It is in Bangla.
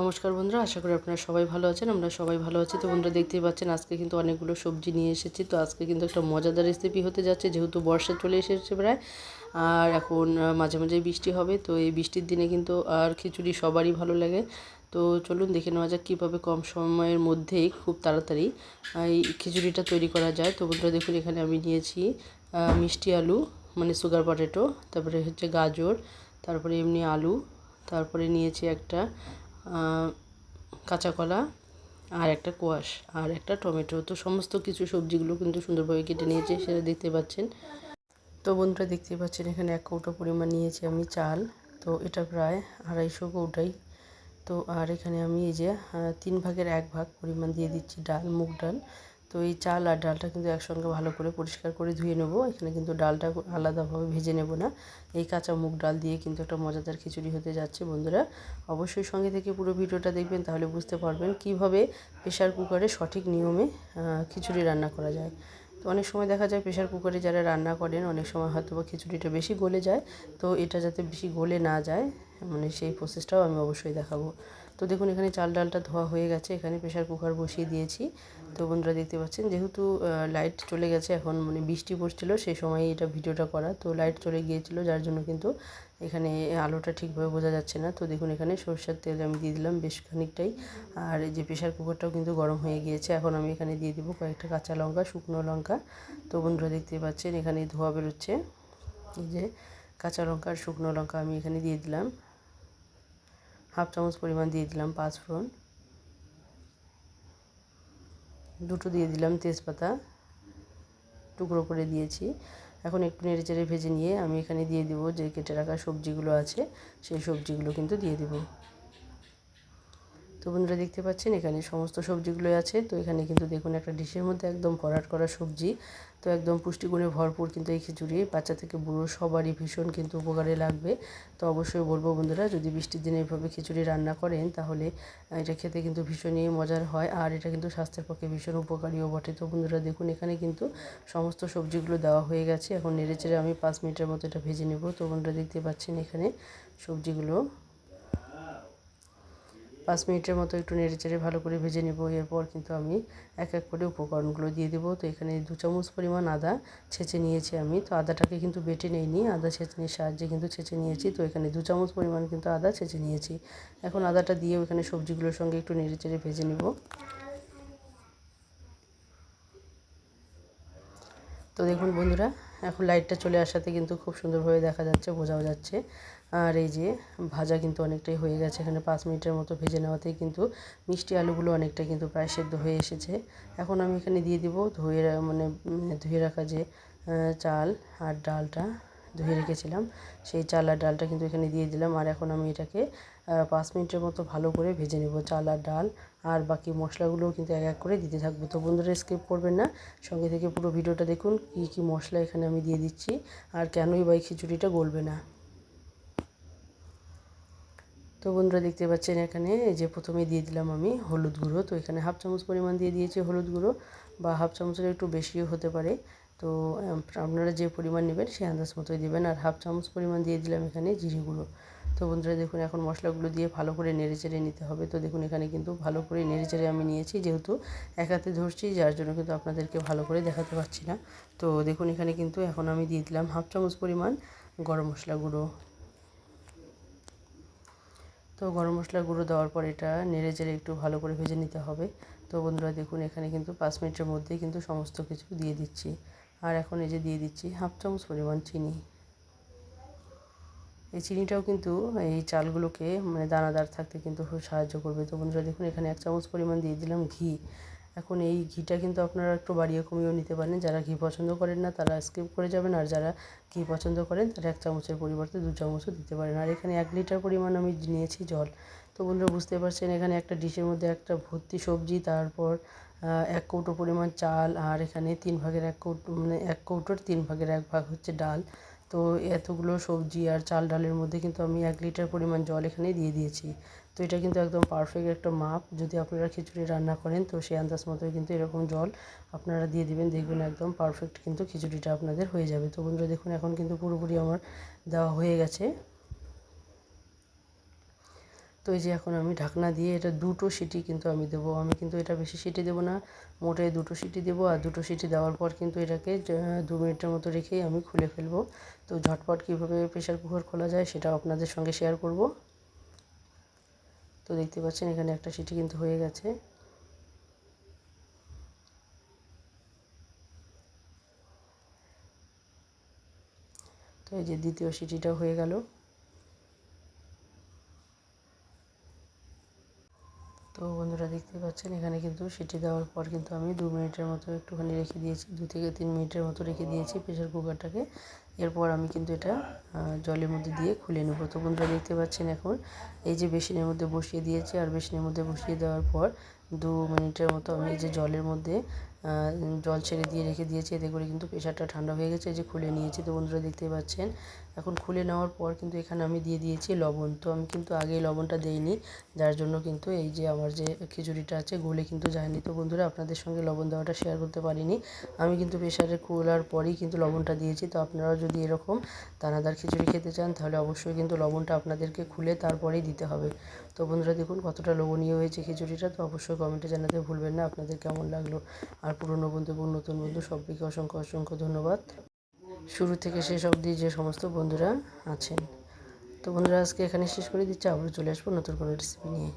নমস্কার বন্ধুরা, আশা করি আপনারা সবাই ভালো আছেন, আমরা সবাই ভালো আছি। তো বন্ধুরা দেখতেই পাচ্ছেন, আজকে কিন্তু অনেকগুলো সবজি নিয়ে এসেছি। তো আজকে কিন্তু একটা মজাদার রেসিপি হতে যাচ্ছে, যেহেতু বর্ষা চলে এসেছে প্রায়। আর এখন মাঝে মাঝে বৃষ্টি হবে, তো এই বৃষ্টির দিনে কিন্তু আর খিচুড়ি সবারই ভালো লাগে। তো চলুন দেখে নেওয়া যাক, কীভাবে কম সময়ের মধ্যেই খুব তাড়াতাড়ি এই খিচুড়িটা তৈরি করা যায়। তো বন্ধুরা দেখুন, এখানে আমি নিয়েছি মিষ্টি আলু মানে সুগার পটেটো তারপরে হচ্ছে গাজর, তারপরে এমনি আলু, তারপরে নিয়েছি একটা কাঁচা কলা আর একটা কোয়াশ আর একটা টমেটো। তো সমস্ত কিছু সবজিগুলো কিন্তু সুন্দরভাবে কেটে নিয়েছে, সেটা দেখতে পাচ্ছেন। তো বন্ধুরা দেখতে পাচ্ছেন, এখানে এক কৌটো পরিমাণ নিয়েছি আমি চাল। তো এটা প্রায় আড়াইশো কৌটাই। তো আর এখানে আমি এই যে তিন ভাগের এক ভাগ পরিমাণ দিয়ে দিচ্ছি ডাল, মুগ ডাল। তো এই চাল আর ডালটা কিন্তু একসঙ্গে ভালো করে পরিষ্কার করে ধুয়ে নেব। এখানে কিন্তু ডালটা আলাদাভাবে ভেজে নেব না। এই কাঁচা মুগ ডাল দিয়ে কিন্তু একটা মজাদার খিচুড়ি হতে যাচ্ছে বন্ধুরা। অবশ্যই সঙ্গে থেকে পুরো ভিডিওটা দেখবেন, তাহলে বুঝতে পারবেন কীভাবে প্রেশার কুকারে সঠিক নিয়মে খিচুড়ি রান্না করা যায়। তো অনেক সময় দেখা যায় প্রেশার কুকারে যারা রান্না করেন, অনেক সময় হয়তো বা খিচুড়িটা বেশি গলে যায়। তো এটা যাতে বেশি গলে না যায় মানে সেই প্রসেসটাও আমি অবশ্যই দেখাবো। তো দেখুন, এখানে চাল ডালটা ধোয়া হয়ে গেছে। এখানে প্রেশার কুকার বসিয়ে দিয়েছি। তো বন্ধুরা, দেখতে পাচ্ছেন, যেহেতু লাইট চলে গেছে, এখন মানে বৃষ্টি পড়ছিল সেই সময় এটা ভিডিওটা করা। তো লাইট চলে গিয়েছিল, যার জন্য কিন্তু এখানে আলোটা ঠিকভাবে বোঝা যাচ্ছে না। তো দেখুন, এখানে সরষের তেল আমি দিয়ে দিলাম বেশ খানিকটাই। আর এই যে প্রেশার কুকারটাও কিন্তু গরম হয়ে গিয়েছে, এখন আমি এখানে দিয়ে দিব কয়েকটা কাঁচা লঙ্কা, শুকনো লঙ্কা। তো বন্ধুরা, দেখতে পাচ্ছেন, এখানে ধোয়া বেরোচ্ছে। এই যে কাঁচা লঙ্কা আর শুকনো লঙ্কা আমি এখানে দিয়ে দিলাম। হাফ চামচ পরিমাণ দিয়ে দিলাম পাঁচ ফোড়ন। দুটো দিয়ে দিলাম তেজপাতা। টুকরো করে দিয়েছি। এখন একটু নেড়ে চেড়ে ভেজে নিয়ে আমি এখানে দিয়ে দিব যে কেটে রাখা সবজিগুলো আছে, সেই সবজিগুলো কিন্তু দিয়ে দিব। তো বন্ধুরা দেখতে পাচ্ছেন, এখানে সমস্ত সবজিগুলো আছে। তো এখানে কিন্তু দেখুন একটা ডিশের মধ্যে একদম ভরাট করা সবজি। তো একদম পুষ্টিগুণে ভরপুর কিন্তু এই খিচুড়ি। বাচ্চা থেকে বুড়ো সবারই ভীষণ কিন্তু উপকারে লাগবে। তো অবশ্যই বলব বন্ধুরা, যদি বৃষ্টির দিনে এভাবে খিচুড়ি রান্না করেন, তাহলে এটা খেতে কিন্তু ভীষণই মজার হয়। আর এটা কিন্তু স্বাস্থ্যের পক্ষে ভীষণ উপকারীও বটে। তো বন্ধুরা দেখুন, এখানে কিন্তু সমস্ত সবজিগুলো দেওয়া হয়ে গেছে। এখন নেড়ে চেড়ে আমি পাঁচ মিনিটের মতো এটা ভেজে নেব। তো বন্ধুরা দেখতে পাচ্ছেন এখানে সবজিগুলো। পাঁচ মিনিটের মতো একটু নেড়ে চেড়ে ভালো করে ভেজে নেব। এরপর কিন্তু আমি এক এক করে উপকরণগুলো দিয়ে দেবো। তো এখানে দু চামচ পরিমাণ আদা ছেঁচে নিয়েছি আমি। তো আদাটাকে কিন্তু বেটে নেইনি, আদা ছেঁচনির সাহায্যে কিন্তু ছেঁচে নিয়েছি। তো এখানে দু চামচ পরিমাণ কিন্তু আদা ছেঁচে নিয়েছি। এখন আদাটা দিয়ে এখানে সবজিগুলোর সঙ্গে একটু নেড়ে চেড়ে ভেজে নেব। তো দেখুন বন্ধুরা এখন লাইটটা চলে আসাতে কিন্তু খুব সুন্দরভাবে দেখা যাচ্ছে, বোঝাও যাচ্ছে। আর এই যে ভাজা কিন্তু অনেকটাই হয়ে গেছে, এখানে পাঁচ মিনিটের মতো ভেজে নেওয়াতেই কিন্তু মিষ্টি আলুগুলো অনেকটা কিন্তু প্রায় সেদ্ধ হয়ে এসেছে। এখন আমি এখানে দিয়ে দিব ধুয়ে মানে ধুয়ে রাখা যে চাল আর ডালটা, ধুয়ে রেখেছিলাম। সেই চাল আর ডালটা কিন্তু এখানে দিয়ে দিলাম। আর এখন আমি এটাকে পাঁচ মিনিটের মতো ভালো করে ভেজে নেব চাল আর ডাল। আর বাকি মশলাগুলোও কিন্তু এক এক করে দিতে থাকব। তো বন্ধুরা স্কিপ করবেন না। সঙ্গে থেকে পুরো ভিডিওটা দেখুন, কী কী মশলা এখানে আমি দিয়ে দিচ্ছি। আর কেনই বা এই খিচুড়িটা গলবে না। তো বন্ধুরা, দেখতে পাচ্ছেন এখানে যে প্রথমে দিয়ে দিলাম আমি হলুদ গুঁড়ো। তো এখানে হাফ চামচ পরিমাণ দিয়ে দিয়েছি হলুদ গুঁড়ো বা হাফ চামচের একটু বেশিও হতে পারে। তো আপনারা যে পরিমাণ নেবেন সেই আন্দাজ মতোই দেবেন। আর হাফ চামচ পরিমাণ দিয়ে দিলাম এখানে জিরে গুঁড়ো। তো বন্ধুরা দেখুন, এখন মশলাগুলো দিয়ে ভালো করে নেড়ে চেড়ে নিতে হবে। তো দেখুন, এখানে কিন্তু ভালো করে নেড়ে চেড়ে আমি নিয়েছি, যেহেতু এক হাতে ধরছি, যার জন্য কিন্তু আপনাদেরকে ভালো করে দেখাতে পারছি না। তো দেখুন, এখানে কিন্তু এখন আমি দিয়ে দিলাম হাফ চামচ পরিমাণ গরম মশলা গুঁড়ো। তো গরম মশলা গুঁড়ো দেওয়ার পর এটা নেড়ে চেড়ে একটু ভালো করে ভেজে নিতে হবে। তো বন্ধুরা দেখুন, এখানে কিন্তু পাঁচ মিনিটের মধ্যেই কিন্তু সমস্ত কিছু দিয়ে দিচ্ছি। আর এখন এই যে দিয়ে দিচ্ছি হাফ চামচ পরিমাণ চিনি। এই চিনিটাও কিন্তু এই চালগুলোকে মানে দানাদার থাকতে কিন্তু সাহায্য করবে। তো বন্ধুরা দেখুন, এখানে এক চামচ পরিমাণ দিয়ে দিলাম ঘি। এখন এই ঘিটা কিন্তু আপনারা একটু বাড়িয়ে কমিয়েও নিতে পারেন। যারা ঘি পছন্দ করেন না, তারা স্কিপ করে যাবেন। আর যারা ঘি পছন্দ করেন, তারা এক চামচের পরিবর্তে দু চামচও দিতে পারেন। আর এখানে এক লিটার পরিমাণ আমি নিয়েছি জল। তো বন্ধুরা বুঝতে পারছেন, এখানে একটা ডিশের মধ্যে একটা ভর্তি সবজি, তারপর এক কৌটো পরিমাণ চাল, আর এখানে তিন ভাগের এক কৌটো মানে এক কৌটোর তিন ভাগের এক ভাগ হচ্ছে ডাল। তো এতগুলো সবজি আর চাল ডালের মধ্যে কিন্তু আমি এক লিটার পরিমাণ জল এখানে দিয়ে দিয়েছি। তো এটা কিন্তু একদম পারফেক্ট একটা মাপ। যদি আপনারা খিচুড়ি রান্না করেন, তো সেই আন্দাজ মতো কিন্তু এরকম জল আপনারা দিয়ে দিবেন। দেখবেন একদম পারফেক্ট কিন্তু খিচুড়িটা আপনাদের হয়ে যাবে। তো বন্ধুরা, দেখুন, এখন কিন্তু পুরোপুরি আমার দেওয়া হয়ে গেছে। তো এই যে এখন আমি ঢাকনা দিয়ে এটা দুটো সিটি কিন্তু আমি দেবো। আমি কিন্তু এটা বেশি সিটি দেবো না, মোটে দুটো সিটি দেবো আর দুটো সিটি দেওয়ার পর কিন্তু এটাকে দু মিনিটের মতো রেখেই আমি খুলে ফেলব। তো ঝটপট কীভাবে প্রেশার কুকার খোলা যায় সেটা আপনাদের সঙ্গে শেয়ার করব। তো দেখতে পাচ্ছেন এখানে একটা সিটি কিন্তু হয়ে গেছে। তো এই যে দ্বিতীয় সিটিটা হয়ে গেল। তো বন্ধুরা দেখতে পাচ্ছেন, এখানে কিন্তু সেটি দেওয়ার পর কিন্তু আমি দু মিনিটের মতো একটুখানি রেখে দিয়েছি, দু থেকে তিন মিনিটের মতো রেখে দিয়েছি প্রেশার কুকারটাকে। এরপর আমি কিন্তু এটা জলের মধ্যে দিয়ে খুলে নেব। তো বন্ধুরা দেখতে পাচ্ছেন এখন, এই যে বেসিনের মধ্যে বসিয়ে দিয়েছি, আর বেসিনের মধ্যে বসিয়ে দেওয়ার পর দু মিনিটের মতো আমি এই যে জলের মধ্যে জল ছেড়ে দিয়ে রেখে দিয়েছি, এতে করে কিন্তু প্রেশারটা ঠান্ডা হয়ে গেছে যে খুলে নিয়েছি। তো বন্ধুরা দেখতে পাচ্ছেন, এখন খুলে নেওয়ার পর কিন্তু এখানে আমি দিয়ে দিয়েছি লবণ। তো আমি কিন্তু আগেই লবণটা দেইনি, যার জন্য কিন্তু এই যে আমার যে খিচুড়িটা আছে, গলে কিন্তু যায়নি। তো বন্ধুরা আপনাদের সঙ্গে লবণ দেওয়াটা শেয়ার করতে পারিনি। আমি কিন্তু প্রেশারে খোলার পরেই কিন্তু লবণটা দিয়েছি। তো আপনারাও যদি এরকম দানাদার খিচুড়ি খেতে চান, তাহলে অবশ্যই কিন্তু লবণটা আপনাদেরকে খুলে তারপরেই দিতে হবে। তো বন্ধুরা দেখুন কতটা লোভনীয় হয়েছে খিচুড়িটা, তো অবশ্যই কমেন্টে জানাতে ভুলবেন না আপনাদের কেমন লাগল। আর পুরনো বন্ধু এবং নতুন বন্ধু সবাইকে অসংখ্য অসংখ্য ধন্যবাদ। শুরু থেকে শেষ অবধি যে সমস্ত বন্ধুরা আছেন। তো বন্ধুরা, আজকে এখানে শেষ করে দিচ্ছি। আবারও চলে আসব নতুন কোনো রেসিপি নিয়ে।